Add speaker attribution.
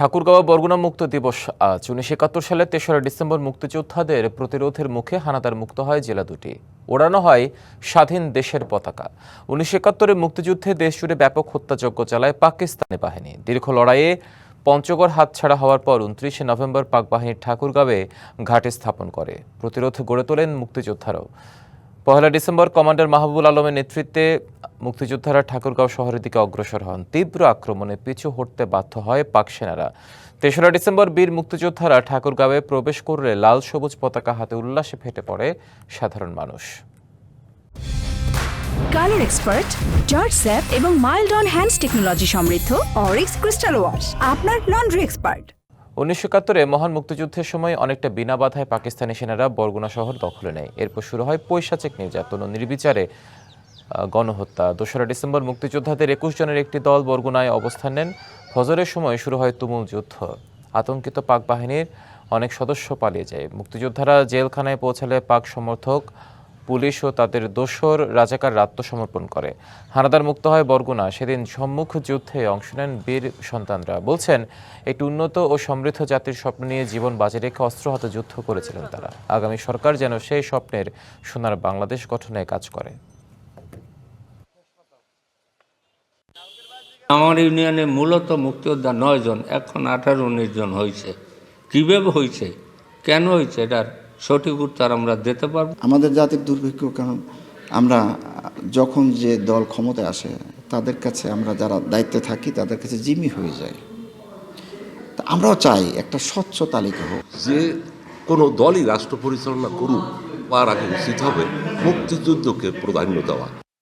Speaker 1: ঠাকুরগাঁও বরগুনা মুক্ত দিবস আজ। উনিশশো একাত্তর সালের তেসরা ডিসেম্বর মুক্তিযোদ্ধাদের প্রতিরোধের মুখে হানাদার মুক্ত হয় জেলা দুটি। ওড়ানো হয় স্বাধীন দেশের পতাকা। উনিশশো একাত্তরের মুক্তিযুদ্ধে দেশ জুড়ে ব্যাপক হত্যাযজ্ঞ চালায় পাকিস্তানি বাহিনী। দীর্ঘ লড়াইয়ে পঞ্চগড় হাতছাড়া হওয়ার পর উনত্রিশে নভেম্বর পাক বাহিনীর ঠাকুরগাঁওয়ে ঘাটে স্থাপন করে। প্রতিরোধ গড়ে তোলেন মুক্তিযোদ্ধারাও। পহেলা ডিসেম্বর কমান্ডার মাহবুবুল আলমের নেতৃত্বে মুক্তিযোদ্ধারা ঠাকুরগাঁও শহরের দিকে অগ্রসর হন। তীব্র আক্রমণে পিছু হটতে বাধ্য হয় পাক সেনারা। তেসরা ডিসেম্বর বীর মুক্তিযোদ্ধারা ঠাকুরগাঁওয়ে প্রবেশ করলে লাল সবুজ পতাকা হাতে উল্লাসে ফেটে পড়ে সাধারণ মানুষ।
Speaker 2: কালার এক্সপার্ট, জর্জ স্যাপ এবং মাইল্ড অন হ্যান্ডস টেকনোলজি সমৃদ্ধ অরিক্স ক্রিস্টাল ওয়াশ, আপনার লন্ড্রি এক্সপার্ট।
Speaker 1: উনিশশো একাত্তরে মহান মুক্তিযুদ্ধের সময় অনেকটা বিনা বাধায় পাকিস্তানি সেনারা বরগুনা শহর দখলে নেয়। এরপর শুরু হয় পৈশাচিক নির্যাতন ও নির্বিচারে গণহত্যা। দোসরা ডিসেম্বর মুক্তিযোদ্ধাদের একুশ জনের একটি দল বরগুনায় অবস্থান নেন। ফজরের সময় শুরু হয় তুমুল যুদ্ধ। আতঙ্কিত পাক বাহিনীর অনেক সদস্য পালিয়ে যায়। মুক্তিযোদ্ধারা জেলখানায় পৌঁছালে পাক সমর্থক পুলিশ ও তাদের দোসর রাজাকার আত্মসমর্পণ করে। হানাদার মুক্ত হয় বরগুনা। সেদিন সম্মুখ যুদ্ধে অংশ নেন বীর সন্তানরা। বলছেন, একটি উন্নত ও সমৃদ্ধ জাতির স্বপ্ন নিয়ে জীবন বাজে রেখে অস্ত্র হাতে যুদ্ধ করেছিলেন তারা। আগামী সরকার যেন সেই স্বপ্নের সোনার বাংলাদেশ গঠনে কাজ করে।
Speaker 3: আমার ইউনিয়নে মূলত মুক্তিযোদ্ধা নয় জন এখন আঠারো উনিশ জন হয়েছে কীভাবে হয়েছে কেন হয়েছে এটার সঠিক উত্তর আমরা দিতে পারব।
Speaker 4: আমাদের জাতির দুর্ভিক্ষ কারণ আমরা যখন যে দল ক্ষমতায় আসে তাদের কাছে আমরা যারা দায়িত্বে থাকি তাদের কাছে জিমি হয়ে যায় তা আমরাও চাই একটা স্বচ্ছ তালিকা হোক।
Speaker 5: যে কোনো দলই রাষ্ট্র পরিচালনা করুক বা আগে উচিত হবে মুক্তিযুদ্ধকে প্রাধান্য দেওয়া।